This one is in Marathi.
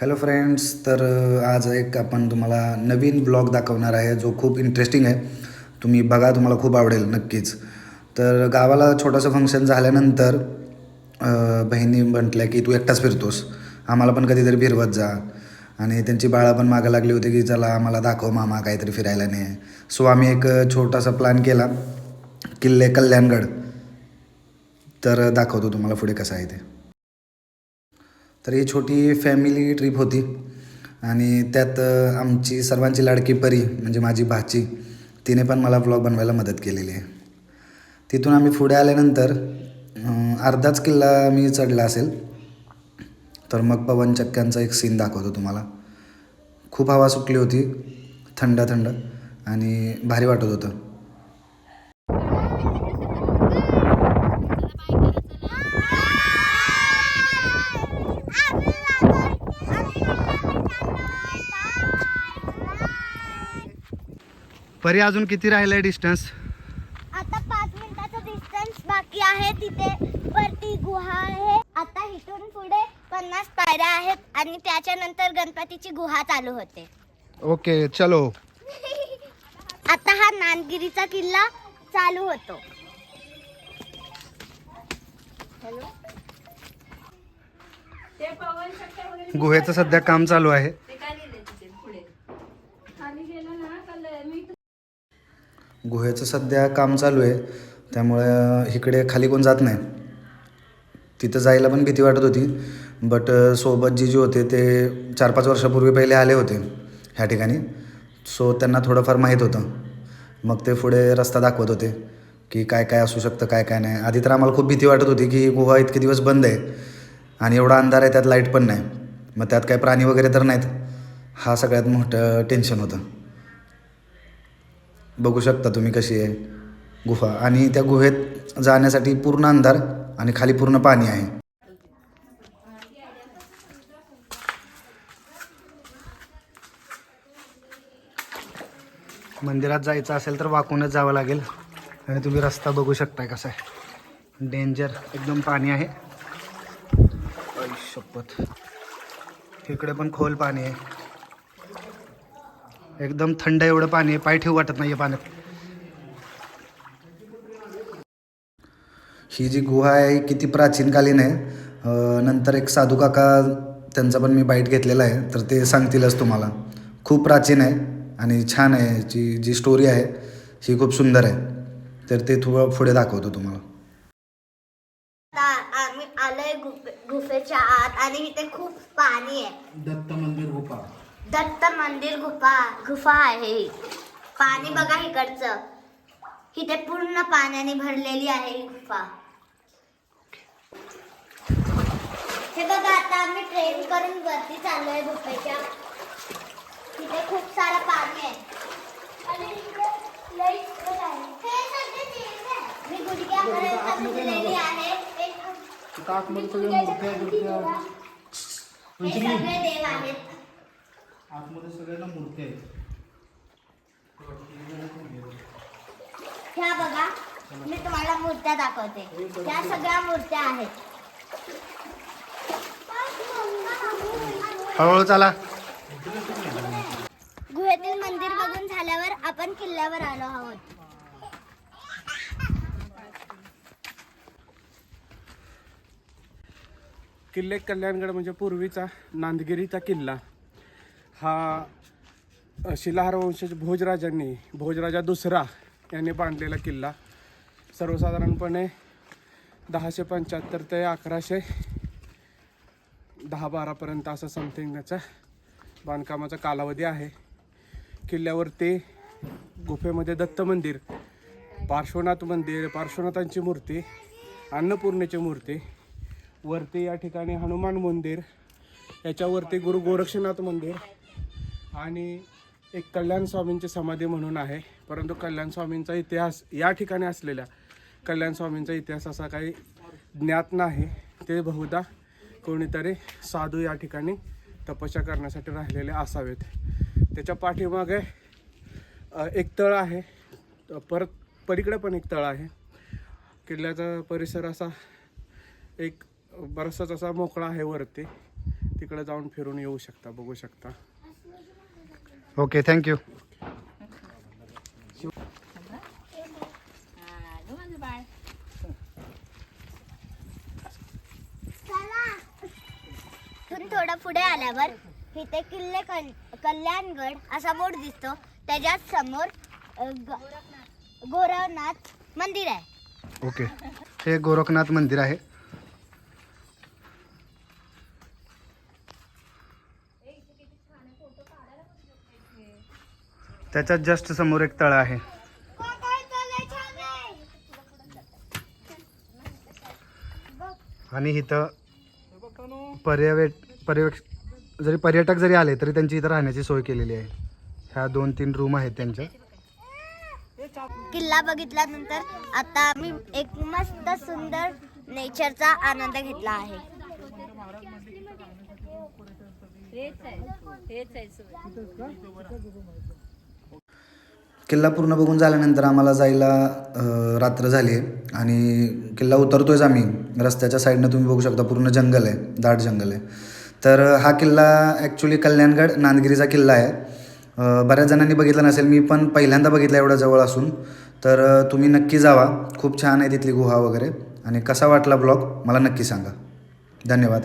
हॅलो फ्रेंड्स तर आज एक आपण तुम्हाला नवीन ब्लॉग दाखवणार आहे जो खूप इंटरेस्टिंग आहे. तुम्ही बघा तुम्हाला खूप आवडेल नक्कीच. तर गावाला छोटंसं फंक्शन झाल्यानंतर बहिणी म्हटल्या की तू एकटाच फिरतोस. आम्हाला पण कधीतरी फिरवत जा. आणि त्यांची बाळा पण मागं लागली होती की चला आम्हाला दाखव मामा काहीतरी फिरायला नाही सो आम्ही एक छोटासा प्लॅन केला. किल्ले कल्याणगड. तर दाखवतो तुम्हाला पुढे कसं आहे ते. तर ही छोटी फॅमिली ट्रिप होती. आणि त्यात आमची सर्वांची लाडकी परी म्हणजे माझी भाची तिने पण मला ब्लॉग बनवायला मदत केलेली आहे. तिथून आम्ही पुढे आल्यानंतर अर्धाच किल्ला मी चढला असेल तर मग पवन चक्क्यांचा एक सीन दाखवतो तुम्हाला. खूप हवा सुटली होती थंड थंड आणि भारी वाटत होतं. परी अजून किती राहिलं आहे डिस्टन्स आता पाच मिनिटाचा डिस्टन्स बाकी आहे तिथे. वरती गुहा आहे. आता इथून पुढे पन्नास पायऱ्या आहेत आणि त्याच्यानंतर गणपतीची गुहा चालू होते. ओके चलो. आता हा नानगिरीचा किल्ला चालू होतो. गुहेचं सध्या काम चालू आहे. गुहेचं सध्या काम चालू आहे. त्यामुळे इकडे खाली कोण जात नाही. तिथं जायला पण भीती वाटत होती. बट सोबत जी जे होते ते चार पाच वर्षापूर्वी पहिले आले होते ह्या ठिकाणी. सो त्यांना थोडंफार माहीत होतं. मग ते पुढे रस्ता दाखवत होते की काय काय असू शकतं काय काय नाही. आधी तर आम्हाला खूप भीती वाटत होती की गुहा इतके दिवस बंद आहे आणि एवढा अंधार आहे त्यात लाइट पण नाही. मग त्यात काय प्राणी वगैरे तर नाहीत. हा सगळ्यात मोठं टेन्शन होतं. बघू शकता तुम्ही कशी आहे गुहा आणि त्या गुहेत जाण्यासाठी पूर्ण अंधार आणि खाली पूर्ण पाणी आहे. मंदिरात जायचं असेल तर वाकूनच जावं लागेल. आणि तुम्ही रस्ता बघू शकताय कसा आहे. डेंजर एकदम पाणी आहे. शपथ. इकडे पण खोल पाणी आहे. एकदम थंड एवढं पाणी आहे. पाय ठेवू वाटत नाही पाण्यात. ही जी गुहा आहे ही किती प्राचीनकालीन आहे. नंतर एक साधू काका त्यांचा पण मी बाईट घेतलेला आहे. तर ते सांगतीलच तुम्हाला. खूप प्राचीन आहे आणि छान आहे. जी जी स्टोरी आहे ही खूप सुंदर आहे. तर ते थोडं पुढे दाखवतो तुम्हाला. आलोय गुफे गुफेच्या आत आणि इथे खूप पाणी आहे. दत्त मंदिर गुफा. दत्त मंदिर गुफा गुफा आहे. पाणी बघा इकडचं. इथे पूर्ण पाण्याने भरलेली आहे ही गुफा. हे बघा आता आम्ही ट्रेन करून वरती चाललोय गुफेच्या. तिथे खूप सारं पाणी आहे. मी गुडघ्यापर्यंत भिजलेली आहे. हे सगळे देव आहेत. आतमध्ये सगळ्यांना मूर्त्या आहेत. ह्या बघा मी तुम्हाला मूर्त्या दाखवते. ह्या सगळ्या मूर्त्या आहेत. हळूहळू चला. गुहेतील मंदिर बघून झाल्यावर आपण किल्ल्यावर आलो आहोत. किल्ले कल्याणगड म्हणजे पूर्वीचा नांदगिरीचा किल्ला. हा शिलाहार वंशज भोजराजांनी भोजराजा दुसरा यांनी बांधलेला किल्ला. सर्वसाधारणपणे दहाशे पंच्याहत्तर ते अकराशे दहा बारापर्यंत असं समथिंग त्याचा बांधकामाचा कालावधी आहे. किल्ल्यावरती गुफेमध्ये दत्त मंदिर पार्श्वनाथ मंदिर पार्श्वनाथांची मूर्ती अन्नपूर्णेची मूर्ती वरती या ठिकाणी हनुमान मंदिर याच्यावरती गुरु गोरक्षनाथ मंदिर आणि एक कल्याण स्वामींची समाधी म्हणून आहे. परंतु कल्याण स्वामींचा इतिहास या ठिकाणी असलेल्या कल्याण स्वामींचा इतिहास असा काही ज्ञात नाही. ते बहुधा कोणीतरी साधू या ठिकाणी तपस्या करण्यासाठी राहिलेले असावेत. त्याच्या पाठीमागे एक तळ आहे. परत पलीकडे पण एक तळ आहे. किल्ल्याचा परिसर असा एक बराचसाच असा मोकळा आहे वरती. तिकडे जाऊन फिरून येऊ शकता बघू शकता. ओके थँक्यू थोडं पुढे आल्यावर इथे किल्ले कल- कल्याणगड असा बोर्ड दिसतो. त्याच्याच समोर गोरखनाथ मंदिर आहे. ओके हे गोरखनाथ मंदिर आहे. त्याच्यात जस्ट समोर एक तळ आहे. आणि इथं पर्यवे पर्यवेक्ष जरी पर्यटक जरी आले तरी त्यांची इथं राहण्याची सोय केलेली आहे. ह्या दोन तीन रूम आहेत त्यांच्या. किल्ला बघितल्यानंतर आता मी एक मस्त सुंदर नेचरचा आनंद घेतला आहे. किल्ला पूर्ण बघून झाल्यानंतर आम्हाला जायला रात्र झाली आहे. आणि किल्ला उतरतोयच आम्ही. रस्त्याच्या साईडनं तुम्ही बघू शकता पूर्ण जंगल आहे दाट जंगल आहे. तर हा किल्ला ॲक्च्युली कल्याणगड नांदगिरीचा किल्ला आहे. बऱ्याच जणांनी बघितला नसेल मी पण पहिल्यांदा बघितला एवढं जवळ असून. तर तुम्ही नक्की जावा. खूप छान आहे तिथली गुहा वगैरे. आणि कसा वाटला ब्लॉग मला नक्की सांगा. धन्यवाद.